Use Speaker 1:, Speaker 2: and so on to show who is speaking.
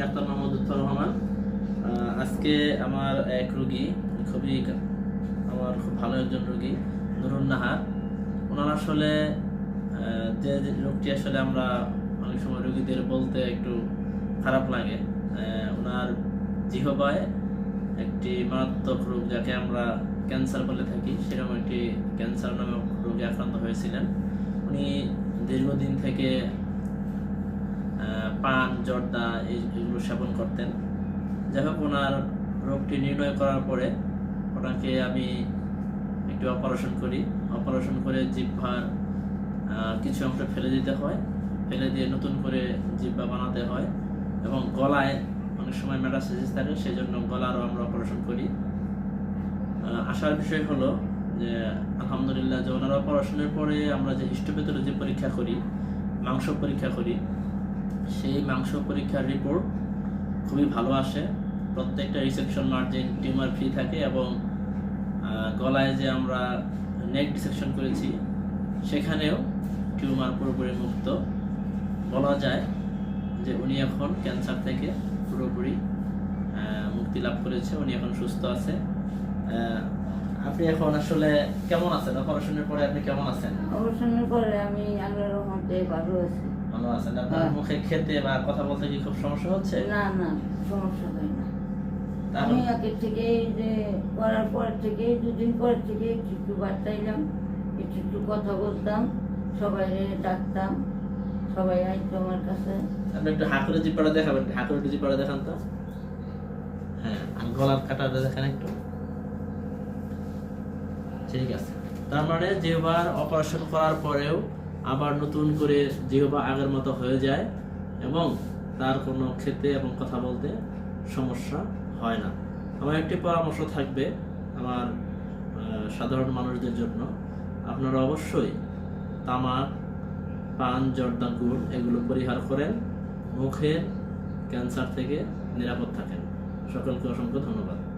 Speaker 1: Doctor Mohammad Lutfur Rahman. আজকে আমার এক রুগী, খুবই আমার খুব ভালো একজন রুগী, নুরুন নাহার। ওনার আসলে যে রোগটি আসলে আমরা অনেক সময় রুগীদের বলতে একটু খারাপ লাগে ওনার জিহবায় একটি মারাত্মক রোগ যাকে আমরা ক্যান্সার বলে থাকি, সেরকম একটি ক্যান্সার নামক রোগে আক্রান্ত হয়েছিলেন। উনি দীর্ঘদিন থেকে পান, জর্দা এগুলো সেবন করতেন। যাই হোক, ওনার রোগটি নির্ণয় করার পরে ওনাকে আমি একটু অপারেশন করি। অপারেশন করে জিহ্বার কিছু অংশ ফেলে দিতে হয়। ফেলে দিয়ে নতুন করে জিহ্বা বানাতে হয় এবং গলায় অনেক সময় মেটাসিস থাকে সেই জন্য গলারও আমরা অপারেশন করি। আসার বিষয় হলো যে, আলহামদুলিল্লাহ যে ওনার অপারেশনের পরে আমরা যে হিস্টোপ্যাথোলজি পরীক্ষা করি, মাংস পরীক্ষা করি সেই মাংস পরীক্ষার রিপোর্ট খুবই ভালো আসে। প্রত্যেকটা রিসেপশন মার্জিন টিউমার ফ্রি থাকে এবং গলায় যে আমরা নেক ডিসেকশন করেছি, সেখানেও টিউমার পুরোপুরি মুক্ত। বলা যায় যে উনি এখন ক্যান্সার থেকে পুরোপুরি মুক্তি লাভ করেছে, উনি এখন সুস্থ আছে। আপনি এখন আসলে কেমন আছেন? অপারেশনের পরে আপনি কেমন আছেন?
Speaker 2: অবসানের পরে আমি আল্লাহর রহমতে ভালো আছি।
Speaker 1: ভালো আছেন আপনার
Speaker 2: হ্যাঁ।
Speaker 1: মুখে খেতে বা কথা বলতে কি খুব সমস্যা হচ্ছে?
Speaker 2: না না সমস্যা হয় না। আমি আগের থেকে যে করার পর থেকে দুদিন পর থেকে একটু একটু বার্তাইলাম একটু একটু কথা বলতাম সবাই ডাকতাম সবাই আইতো আমার কাছে।
Speaker 1: আপনি একটু হাঁকুরে জিপাড়া দেখাবেন হাঁকুরে জিপাড়া দেখান তো। হ্যাঁ গলার কাটাটা দেখেন একটু। ঠিক আছে। তার মানে জিহবার অপারেশন করার পরেও আবার নতুন করে জিহবা আগের মতো হয়ে যায় এবং তার কোনো খেতে এবং কথা বলতে সমস্যা হয় না। আমার একটি পরামর্শ থাকবে আমার সাধারণ মানুষদের জন্য। আপনারা অবশ্যই তামাক পান, জর্দা, গুড় এগুলো পরিহার করেন। মুখের ক্যান্সার থেকে নিরাপদ থাকেন। সকলকে অসংখ্য ধন্যবাদ।